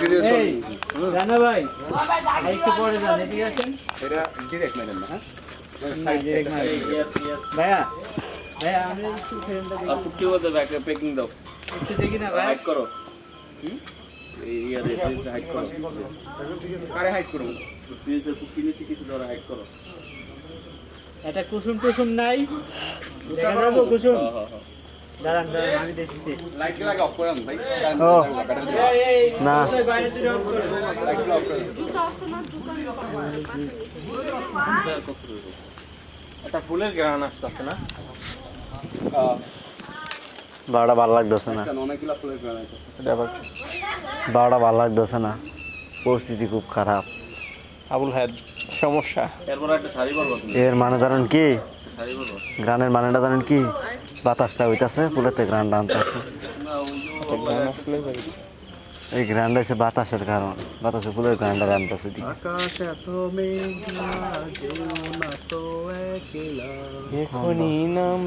রানা ভাই একটু পরে যান এদিকে আসেন। এটা ডিরেক্ট মেরেন না? হ্যাঁ। ভাইয়া ভাইয়া আমি একটু আর বলতে ব্যাকে দাও। একটু দেখি না ভাই হাইড করো। ইয়ারে হাইড করো। কারে হাইড নিচে কিছু ধরে হাইড করো। এটা কুসুম টুসুম নাই দেখা যাব কুসুম। হ্যাঁ হ্যাঁ হ্যাঁ। দাঁড়ান দাঁড়ান আমি দেখছি। লাইট লাগে অফ করেন ভাই। ও। না। না। ফুলের গ্রান আসতেছে না? বারোটা ভালো লাগতেছে না। বারোটা ভালো লাগতেছে না। পরিস্থিতি খুব খারাপ। আবুল হায়াত সমস্যা? এর মানে জানেন কি? শাড়ি পরবো। গ্রানের মানেটা জানেন কি? বাতাসটা হইতাছে ফুলেতে গ্রান্ড আনতেছে। এই গ্রান্ড হয়েছে বাতাসের কারণ। বাতাসে পুলের গ্রান্ডার আনতেছে এখনই নাম